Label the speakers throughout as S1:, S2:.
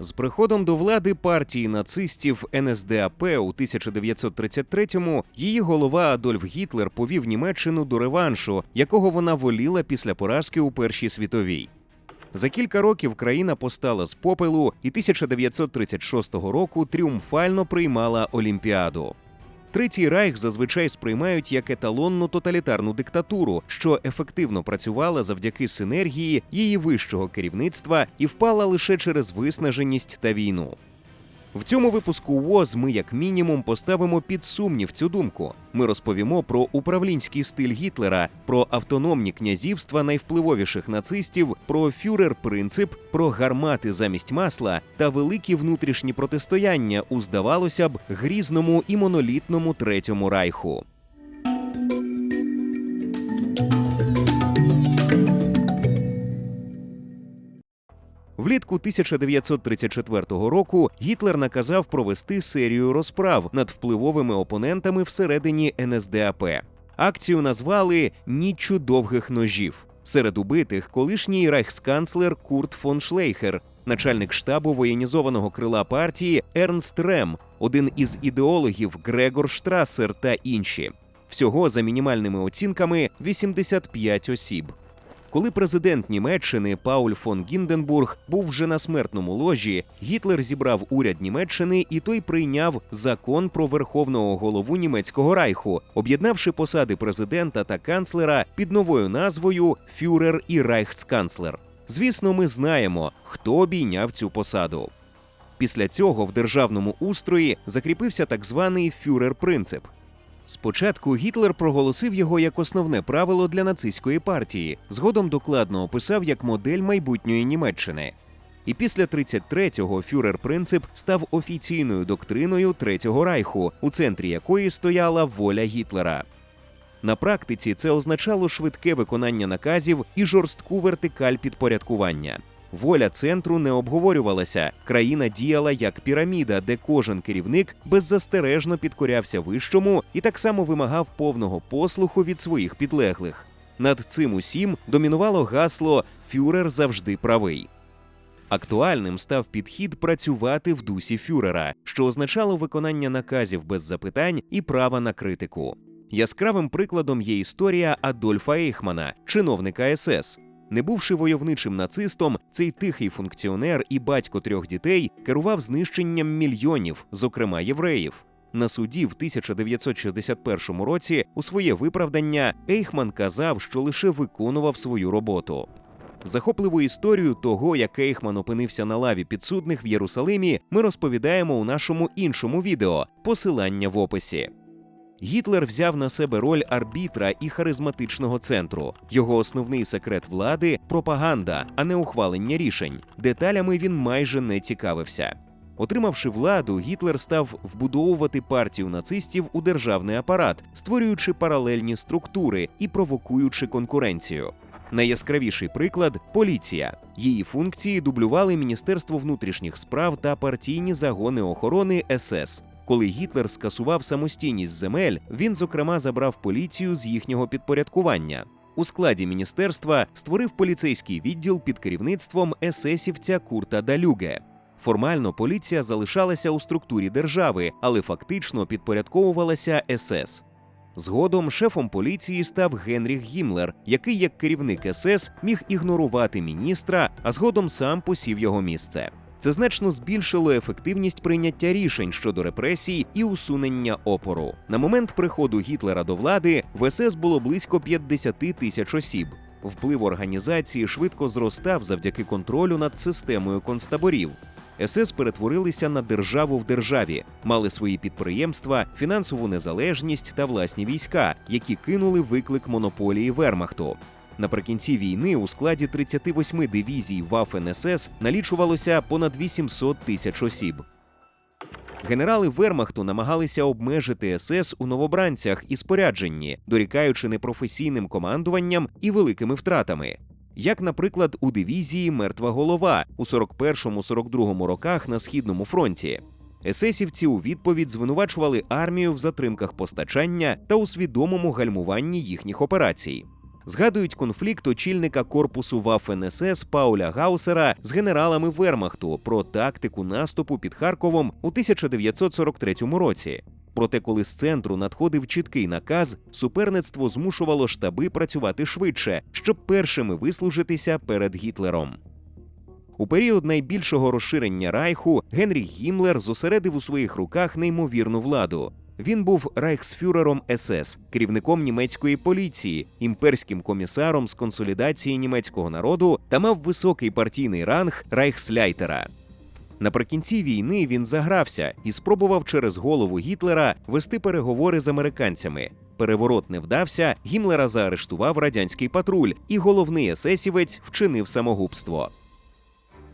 S1: З приходом до влади партії нацистів НСДАП у 1933-му її голова Адольф Гітлер повів Німеччину до реваншу, якого вона воліла після поразки у Першій світовій. За кілька років країна постала з попелу і 1936 року тріумфально приймала Олімпіаду. Третій райх зазвичай сприймають як еталонну тоталітарну диктатуру, що ефективно працювала завдяки синергії її вищого керівництва і впала лише через виснаженість та війну. В цьому випуску ВОЗ ми, як мінімум, поставимо під сумнів цю думку. Ми розповімо про управлінський стиль Гітлера, про автономні князівства найвпливовіших нацистів, про фюрер-принцип, про гармати замість масла та великі внутрішні протистояння у, здавалося б, грізному і монолітному третьому райху. Влітку 1934 року Гітлер наказав провести серію розправ над впливовими опонентами всередині НСДАП. Акцію назвали Ніччю довгих ножів. Серед убитих колишній рейхсканцлер Курт фон Шлейхер, начальник штабу воєнізованого крила партії Ернст Рем, один із ідеологів Грегор Штрасер та інші. Всього за мінімальними оцінками 85 осіб. Коли президент Німеччини Пауль фон Гінденбург був вже на смертному ложі, Гітлер зібрав уряд Німеччини і той прийняв закон про верховного голову німецького райху, об'єднавши посади президента та канцлера під новою назвою Фюрер і Райхсканцлер. Звісно, ми знаємо, хто обійняв цю посаду. Після цього в державному устрої закріпився так званий фюрер-принцип. Спочатку Гітлер проголосив його як основне правило для нацистської партії, згодом докладно описав як модель майбутньої Німеччини. І після 33-го фюрер-принцип став офіційною доктриною Третього райху, у центрі якої стояла воля Гітлера. На практиці це означало швидке виконання наказів і жорстку вертикаль підпорядкування. Воля центру не обговорювалася. Країна діяла як піраміда, де кожен керівник беззастережно підкорявся вищому і так само вимагав повного послуху від своїх підлеглих. Над цим усім домінувало гасло Фюрер завжди правий. Актуальним став підхід працювати в дусі фюрера, що означало виконання наказів без запитань і права на критику. Яскравим прикладом є історія Адольфа Ейхмана, чиновника СС. Не бувши войовничим нацистом, цей тихий функціонер і батько трьох дітей керував знищенням мільйонів, зокрема євреїв. На суді в 1961 році у своє виправдання Ейхман казав, що лише виконував свою роботу. Захопливу історію того, як Ейхман опинився на лаві підсудних в Єрусалимі, ми розповідаємо у нашому іншому відео. Посилання в описі. Гітлер взяв на себе роль арбітра і харизматичного центру. Його основний секрет влади пропаганда, а не ухвалення рішень. Деталями він майже не цікавився. Отримавши владу, Гітлер став вбудовувати партію нацистів у державний апарат, створюючи паралельні структури і провокуючи конкуренцію. Найяскравіший приклад поліція. Її функції дублювали Міністерство внутрішніх справ та партійні загони охорони СС. Коли Гітлер скасував самостійність земель, він зокрема забрав поліцію з їхнього підпорядкування. У складі міністерства створив поліцейський відділ під керівництвом есесівця Курта Далюге. Формально поліція залишалася у структурі держави, але фактично підпорядковувалася СС. Згодом шефом поліції став Генріх Гімлер, який, як керівник СС, міг ігнорувати міністра, а згодом сам посів його місце. Це значно збільшило ефективність прийняття рішень щодо репресій і усунення опору. На момент приходу Гітлера до влади в СС було близько 50 тисяч осіб. Вплив організації швидко зростав завдяки контролю над системою концтаборів. СС перетворилися на державу в державі, мали свої підприємства, фінансову незалежність та власні війська, які кинули виклик монополії Вермахту. Наприкінці війни у складі 38 дивізій Waffen СС налічувалося понад 800 тисяч осіб. Генерали Вермахту намагалися обмежити СС у новобранцях і спорядженні, дорікаючи непрофесійним командуванням і великими втратами. Як, наприклад, у дивізії Мертва голова у 41-42 роках на східному фронті. Есесівці у відповідь звинувачували армію в затримках постачання та у свідомому гальмуванні їхніх операцій. Згадують конфлікт очільника корпусу Ваф-НСС Пауля Гаусера з генералами Вермахту про тактику наступу під Харковом у 1943 році. Проте, коли з центру надходив чіткий наказ, суперництво змушувало штаби працювати швидше, щоб першими вислужитися перед Гітлером. У період найбільшого розширення Райху Генріх Гімлер зосередив у своїх руках неймовірну владу. Він був райхсфюрером СС, керівником німецької поліції, імперським комісаром з консолідації німецького народу та мав високий партійний ранг райхсляйтера. Наприкінці війни він загрався і спробував через голову Гітлера вести переговори з американцями. Переворот не вдався, Гімлера заарештував радянський патруль, і головний есесівець вчинив самогубство.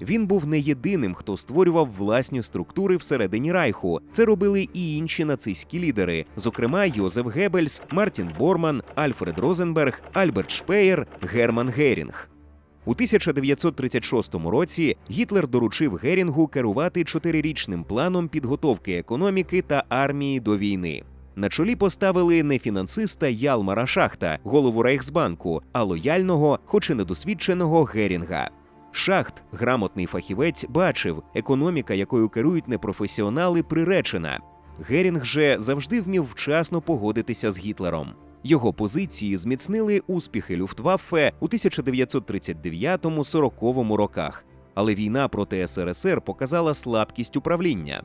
S1: Він був не єдиним, хто створював власні структури всередині Райху. Це робили і інші нацистські лідери, зокрема Йозеф Геббельс, Мартін Борман, Альфред Розенберг, Альберт Шпеєр, Герман Герінг. У 1936 році Гітлер доручив Герінгу керувати чотирирічним планом підготовки економіки та армії до війни. На чолі поставили не фінансиста Ялмара Шахта, голову Рейхсбанку, а лояльного, хоч і недосвідченого Герінга. Шахт, грамотний фахівець, бачив, економіка, якою керують непрофесіонали, приречена. Герінг же завжди вмів вчасно погодитися з Гітлером. Його позиції зміцнили успіхи Люфтваффе у 1939-40 роках, але війна проти СРСР показала слабкість управління.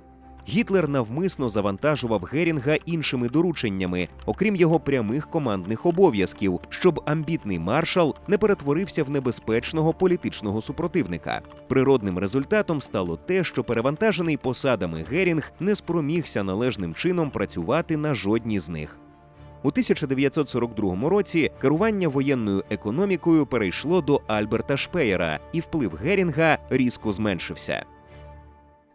S1: Гітлер навмисно завантажував Герінга іншими дорученнями, окрім його прямих командних обов'язків, щоб амбітний маршал не перетворився в небезпечного політичного супротивника. Природним результатом стало те, що перевантажений посадами Герінг не спромігся належним чином працювати на жодній з них. У 1942 році керування воєнною економікою перейшло до Альберта Шпеєра, і вплив Герінга різко зменшився.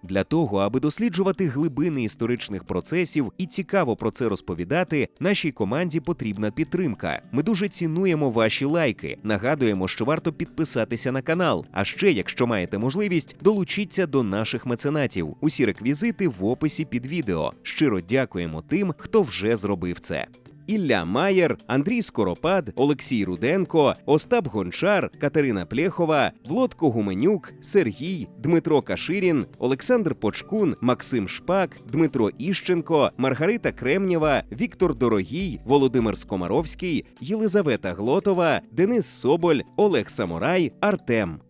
S1: Для того, аби досліджувати глибини історичних процесів і цікаво про це розповідати, нашій команді потрібна підтримка. Ми дуже цінуємо ваші лайки. Нагадуємо, що варто підписатися на канал. А ще, якщо маєте можливість, долучіться до наших меценатів. Усі реквізити в описі під відео. Щиро дякуємо тим, хто вже зробив це. Ілля Маєр, Андрій Скоропад, Олексій Руденко, Остап Гончар, Катерина Плєхова, Влодко Гуменюк, Сергій, Дмитро Каширін, Олександр Почкун, Максим Шпак, Дмитро Іщенко, Маргарита Кремнєва, Віктор Дорогій, Володимир Скомаровський, Єлизавета Глотова, Денис Соболь, Олег Самурай, Артем.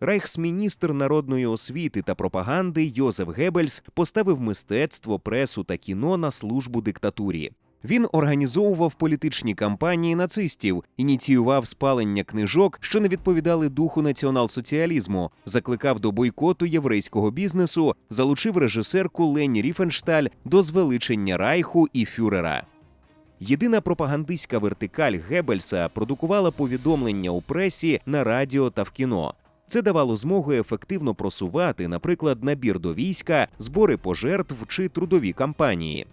S1: Рейхсміністр народної освіти та пропаганди Йозеф Геббельс поставив мистецтво, пресу та кіно на службу диктатурі. Він організовував політичні кампанії нацистів, ініціював спалення книжок, що не відповідали духу націонал-соціалізму, закликав до бойкоту єврейського бізнесу, залучив режисерку Лені Ріфеншталь до звеличення Райху і Фюрера. Єдина пропагандистська вертикаль Геббельса продукувала повідомлення у пресі на радіо та в кіно. Це давало змогу ефективно просувати, наприклад, набір до війська, збори пожертв чи трудові кампанії.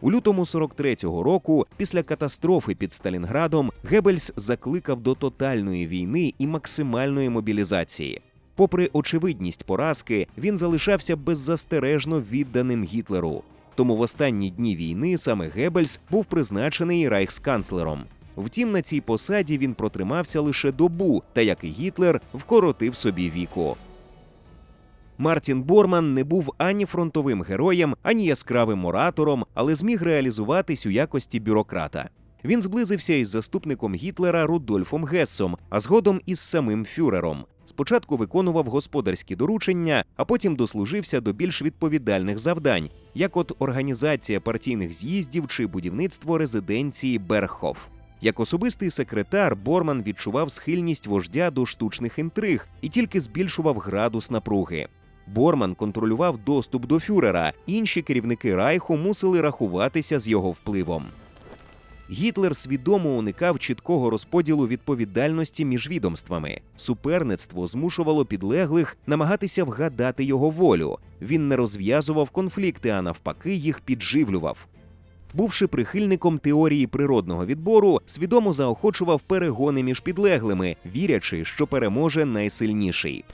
S1: У лютому 43-го року, після катастрофи під Сталінградом, Геббельс закликав до тотальної війни і максимальної мобілізації. Попри очевидність поразки, він залишався беззастережно відданим Гітлеру. Тому в останні дні війни саме Геббельс був призначений райхсканцлером. Втім, на цій посаді він протримався лише добу, та як і Гітлер, вкоротив собі віку. Мартін Борман не був ані фронтовим героєм, ані яскравим оратором, але зміг реалізуватись у якості бюрократа. Він зблизився із заступником Гітлера Рудольфом Гессом, а згодом із самим фюрером. Спочатку виконував господарські доручення, а потім дослужився до більш відповідальних завдань, як от організація партійних з'їздів чи будівництво резиденції Берхоф. Як особистий секретар, Борман відчував схильність вождя до штучних інтриг і тільки збільшував градус напруги. Борман контролював доступ до фюрера. Інші керівники Райху мусили рахуватися з його впливом. Гітлер свідомо уникав чіткого розподілу відповідальності між відомствами. Суперництво змушувало підлеглих намагатися вгадати його волю. Він не розв'язував конфлікти, а навпаки, їх підживлював. Бувши прихильником теорії природного відбору, свідомо заохочував перегони між підлеглими, вірячи, що переможе найсильніший.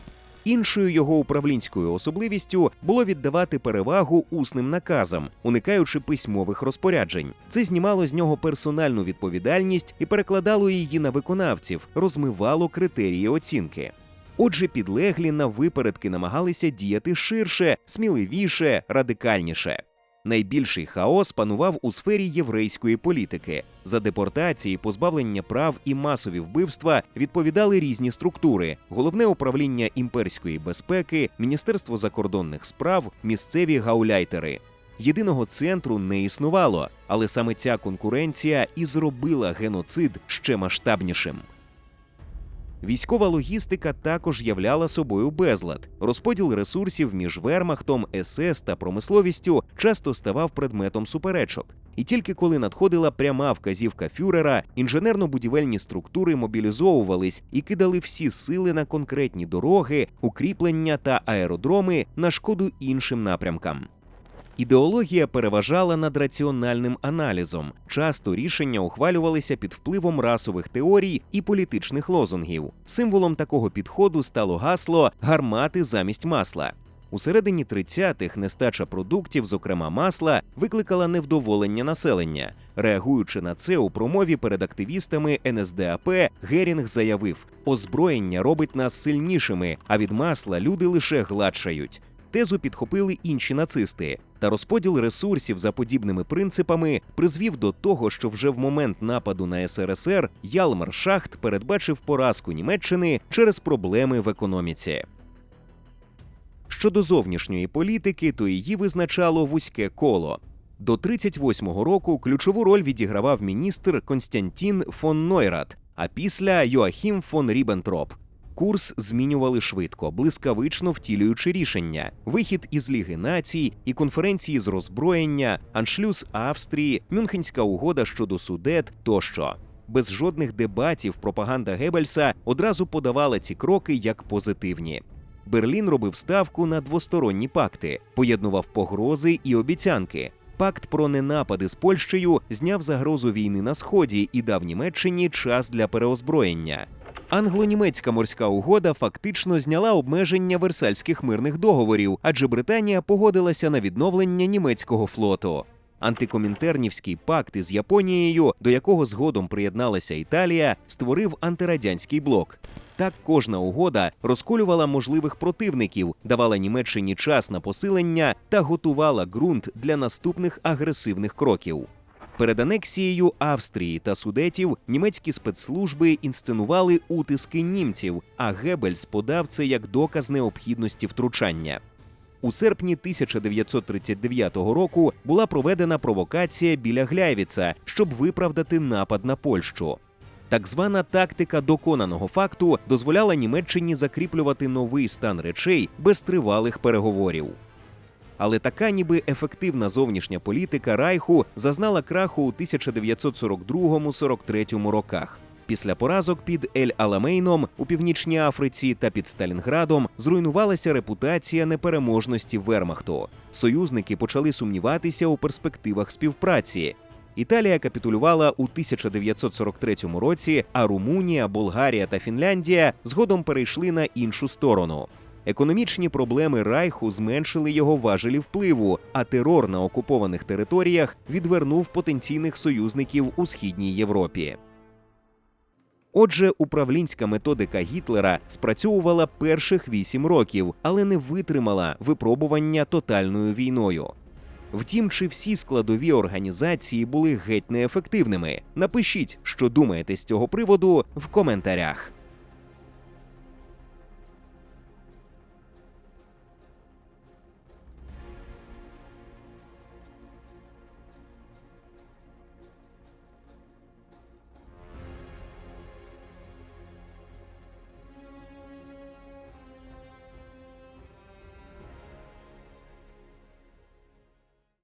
S1: Іншою його управлінською особливістю було віддавати перевагу усним наказам, уникаючи письмових розпоряджень. Це знімало з нього персональну відповідальність і перекладало її на виконавців, розмивало критерії оцінки. Отже, підлеглі на випередки намагалися діяти ширше, сміливіше, радикальніше. Найбільший хаос панував у сфері єврейської політики. За депортації, позбавлення прав і масові вбивства відповідали різні структури: головне управління імперської безпеки, Міністерство закордонних справ, місцеві гауляйтери. Єдиного центру не існувало, але саме ця конкуренція і зробила геноцид ще масштабнішим. Військова логістика також являла собою безлад. Розподіл ресурсів між вермахтом, СС та промисловістю часто ставав предметом суперечок. І тільки коли надходила пряма вказівка фюрера, інженерно-будівельні структури мобілізовувались і кидали всі сили на конкретні дороги, укріплення та аеродроми на шкоду іншим напрямкам. Ідеологія переважала над раціональним аналізом. Часто рішення ухвалювалися під впливом расових теорій і політичних лозунгів. Символом такого підходу стало гасло гармати замість масла. У середині 30-х нестача продуктів, зокрема масла, викликала невдоволення населення. Реагуючи на це у промові перед активістами НСДАП, Герінг заявив: озброєння робить нас сильнішими, а від масла люди лише гладшають. Тезу підхопили інші нацисти, та розподіл ресурсів за подібними принципами призвів до того, що вже в момент нападу на СРСР Ялмар Шахт передбачив поразку Німеччини через проблеми в економіці. Щодо зовнішньої політики, то її визначало вузьке коло. До 38-го року ключову роль відігравав міністр Константін фон Нойрат, а після Йоахім фон Рібентроп. Курс змінювали швидко, блискавично втілюючи рішення: вихід із Ліги націй і конференції з роззброєння, аншлюз Австрії, Мюнхенська угода щодо судет тощо. Без жодних дебатів пропаганда Геббельса одразу подавала ці кроки як позитивні. Берлін робив ставку на двосторонні пакти, поєднував погрози і обіцянки. Пакт про ненапади з Польщею зняв загрозу війни на сході і дав Німеччині час для переозброєння. Англо-німецька морська угода фактично зняла обмеження версальських мирних договорів, адже Британія погодилася на відновлення німецького флоту. Антикомінтернівський пакт із Японією, до якого згодом приєдналася Італія, створив антирадянський блок. Так кожна угода розколювала можливих противників, давала Німеччині час на посилення та готувала ґрунт для наступних агресивних кроків. Перед анексією Австрії та Судетів німецькі спецслужби інсценували утиски німців, а Геббельс подав це як доказ необхідності втручання. У серпні 1939 року була проведена провокація біля Гляйвіца, щоб виправдати напад на Польщу. Так звана тактика доконаного факту дозволяла Німеччині закріплювати новий стан речей без тривалих переговорів. Але така ніби ефективна зовнішня політика Райху зазнала краху у 1942-43 роках. Після поразок під Ель Аламейном у північній Африці та під Сталінградом зруйнувалася репутація непереможності Вермахту. Союзники почали сумніватися у перспективах співпраці. Італія капітулювала у 1943 році, а Румунія, Болгарія та Фінляндія згодом перейшли на іншу сторону. Економічні проблеми Райху зменшили його важелі впливу, а терор на окупованих територіях відвернув потенційних союзників у східній Європі. Отже, управлінська методика Гітлера спрацьовувала перших вісім років, але не витримала випробування тотальною війною. Втім, чи всі складові організації були геть неефективними? Напишіть, що думаєте з цього приводу в коментарях.